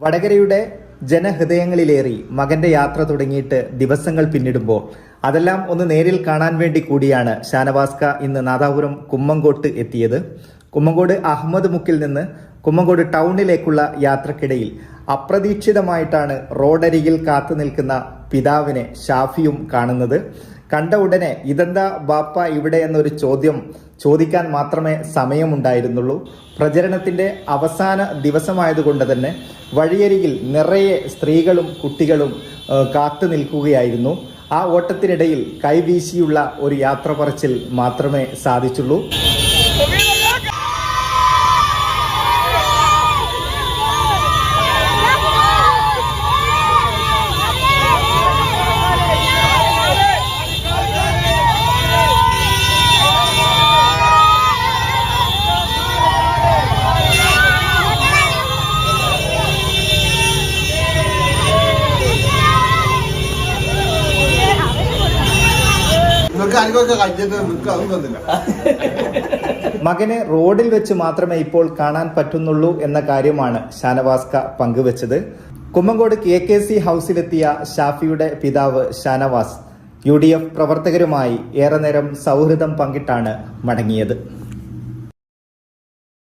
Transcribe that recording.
വടകരയുടെ ജനഹൃദയങ്ങളിലേറി മകന്റെ യാത്ര തുടങ്ങിയിട്ട് ദിവസങ്ങൾ പിന്നിടുമ്പോൾ അതെല്ലാം ഒന്ന് നേരിൽ കാണാൻ വേണ്ടി കൂടിയാണ് ഷാനവാസ്ക ഇന്ന് നാദാപുരം കുമ്മങ്കോട്ട് എത്തിയത്. കുമ്മങ്കോട് അഹമ്മദ് മുക്കിൽ നിന്ന് കുമ്മങ്കോട് ടൗണിലേക്കുള്ള യാത്രക്കിടയിൽ അപ്രതീക്ഷിതമായിട്ടാണ് റോഡരികിൽ കാത്തു നിൽക്കുന്ന പിതാവിനെ ഷാഫിയും കാണുന്നത്. കണ്ട ഉടനെ ഇതെന്താ ബാപ്പ ഇവിടെ എന്നൊരു ചോദ്യം ചോദിക്കാൻ മാത്രമേ സമയമുണ്ടായിരുന്നുള്ളൂ. പ്രചരണത്തിന്റെ അവസാന ദിവസമായതുകൊണ്ട് തന്നെ വഴിയരികിൽ നിറയെ സ്ത്രീകളും കുട്ടികളും കാത്തു നിൽക്കുകയായിരുന്നു. ആ ഓട്ടത്തിനിടയിൽ കൈവീശിയുള്ള ഒരു യാത്ര പറച്ചിൽ മാത്രമേ സാധിച്ചുള്ളൂ. മകനെ റോഡിൽ വെച്ച് മാത്രമേ ഇപ്പോൾ കാണാൻ പറ്റുന്നുള്ളൂ എന്ന കാര്യമാണ് ഷാനവാസ്ക പങ്കുവച്ചത്. കുമ്മങ്കോട് കെ കെ സി ഹൗസിലെത്തിയ ഷാഫിയുടെ പിതാവ് ഷാനവാസ് യു ഡി എഫ് പ്രവർത്തകരുമായി ഏറെ നേരം സൗഹൃദം പങ്കിട്ടാണ് മടങ്ങിയത്.